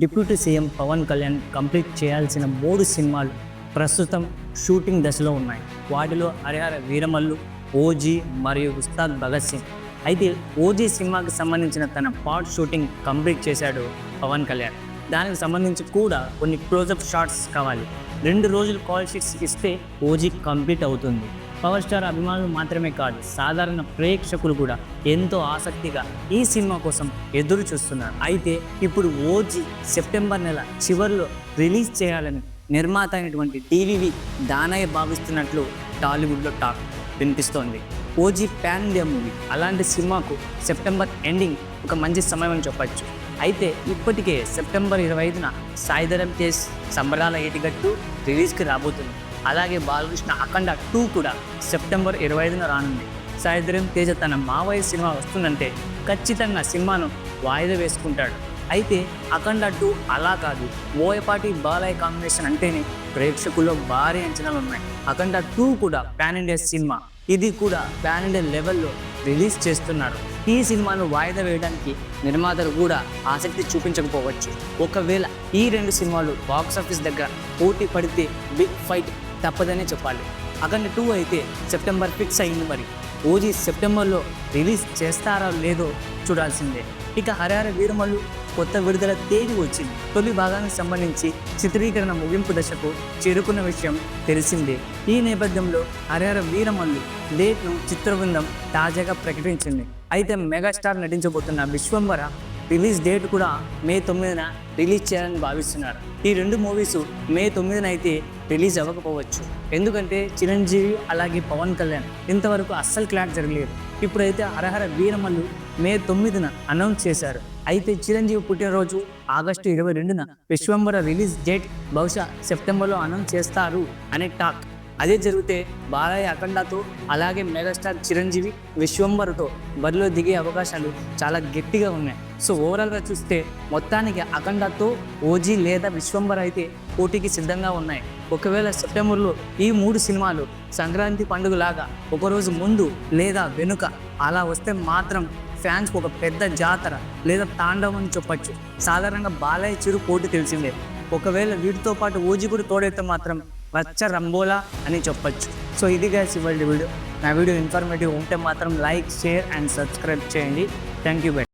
Deputy CM Pawan Kalyan complete చేయాల్సిన మూడు సినిమాలు ప్రస్తుతం షూటింగ్ దశలో ఉన్నాయి. వాటిలో హరిహర వీరమల్లు ఓజీ మరియు ఉస్తాద్ భగత్ సింగ్. అయితే ఓజీ సినిమాకి సంబంధించిన తన పార్ట్ షూటింగ్ కంప్లీట్ చేశాడు పవన్ కళ్యాణ్. దానికి సంబంధించి కూడా కొన్ని క్లోజప్ షాట్స్ కావాలి. రెండు రోజులు కాల్ షీట్స్ ఇస్తే ఓజీ కంప్లీట్ అవుతుంది. పవర్ స్టార్ అభిమానులు మాత్రమే కాదు సాధారణ ప్రేక్షకులు కూడా ఎంతో ఆసక్తిగా ఈ సినిమా కోసం ఎదురు చూస్తున్నారు. అయితే ఇప్పుడు ఓజీ సెప్టెంబర్ నెల చివరిలో రిలీజ్ చేయాలని నిర్మాత అయినటువంటి టీవీవి దానయ్య భావిస్తున్నట్లు టాలీవుడ్లో టాక్ వినిపిస్తోంది. ఓజీ ప్యాన్ ఇండియా మూవీ అలాంటి సినిమాకు సెప్టెంబర్ ఎండింగ్ ఒక మంచి సమయం అని చెప్పచ్చు. అయితే ఇప్పటికే సెప్టెంబర్ ఇరవై ఐదున సాయిధరం కేస్ సంబరాల ఏటిగట్టు రిలీజ్కి రాబోతుంది. అలాగే బాలకృష్ణ అఖండ టూ కూడా సెప్టెంబర్ ఇరవై ఐదున రానుంది సాయిద్రం తేజ తన మావయ్య సినిమా వస్తుందంటే ఖచ్చితంగా సినిమాను వాయిదా వేసుకుంటాడు. అయితే అఖండ టూ అలా కాదు. ఓయపాటి బాలయ్య కాంబినేషన్ అంటేనే ప్రేక్షకుల్లో భారీ అంచనాలు ఉన్నాయి. అఖండ టూ కూడా పాన్ ఇండియా సినిమా. ఇది కూడా పాన్ ఇండియా లెవెల్లో రిలీజ్ చేస్తున్నారు ఈ సినిమాను వాయిదా వేయడానికి నిర్మాతలు కూడా ఆసక్తి చూపించకపోవచ్చు. ఒకవేళ ఈ రెండు సినిమాలు బాక్స్ ఆఫీస్ దగ్గర పోటీ పడితే బిగ్ ఫైట్ తప్పదనే చెప్పాలి. అఖండ టూ అయితే సెప్టెంబర్ ఫిక్స్ అయింది మరి. ఓజీ సెప్టెంబర్లో రిలీజ్ చేస్తారా లేదో చూడాల్సిందే. ఇక హరహర వీరమల్లు కొత్త విడుదల తేదీ వచ్చింది. తొలి భాగానికి సంబంధించి చిత్రీకరణ ముగింపు దశకు చేరుకున్న విషయం తెలిసిందే. ఈ నేపథ్యంలో హరిహర వీరమల్లు డేట్ను చిత్ర బృందం తాజాగా ప్రకటించింది. అయితే మెగాస్టార్ నటించబోతున్న విశ్వంబర రిలీజ్ డేట్ కూడా మే తొమ్మిదిన రిలీజ్ చేయాలని భావిస్తున్నారు. ఈ రెండు మూవీస్ మే తొమ్మిదిన అయితే రిలీజ్ అవ్వకపోవచ్చు. ఎందుకంటే చిరంజీవి అలాగే పవన్ కళ్యాణ్ ఇంతవరకు అస్సలు క్లాట్ జరగలేదు. ఇప్పుడైతే హరహర వీరమల్లు మే తొమ్మిదిన అనౌన్స్ చేశారు. అయితే చిరంజీవి పుట్టినరోజు ఆగస్టు ఇరవై రెండున విశ్వంబర రిలీజ్ డేట్ బహుశా సెప్టెంబర్లో అనౌన్స్ చేస్తారు అనే టాక్. అదే జరిగితే బాలయ్య అఖండతో అలాగే మెగాస్టార్ చిరంజీవి విశ్వంబరతో బరిలో దిగే అవకాశాలు చాలా గట్టిగా ఉన్నాయి. సో ఓవరాల్గా చూస్తే మొత్తానికి అఖండతో ఓజీ లేదా విశ్వంబర్ అయితే పోటీకి సిద్ధంగా ఉన్నాయి. ఒకవేళ సెప్టెంబర్లో ఈ మూడు సినిమాలు సంక్రాంతి పండుగలాగా ఒకరోజు ముందు లేదా వెనుక అలా వస్తే మాత్రం ఫ్యాన్స్ ఒక పెద్ద జాతర లేదా తాండవం అని చెప్పొచ్చు. సాధారణంగా బాలయ్య చిరు పోటీ తెలిసిందే. ఒకవేళ వీటితో పాటు ఓజీ కూడా తోడైతే మాత్రం వచ్చ రంబోలా అని చెప్పొచ్చు. సో ఇది గ్యాస్ ఇవాళ వీడియో. నా వీడియో ఇన్ఫర్మేటివ్ ఉంటే మాత్రం లైక్ షేర్ అండ్ సబ్స్క్రైబ్ చేయండి. Thank you bye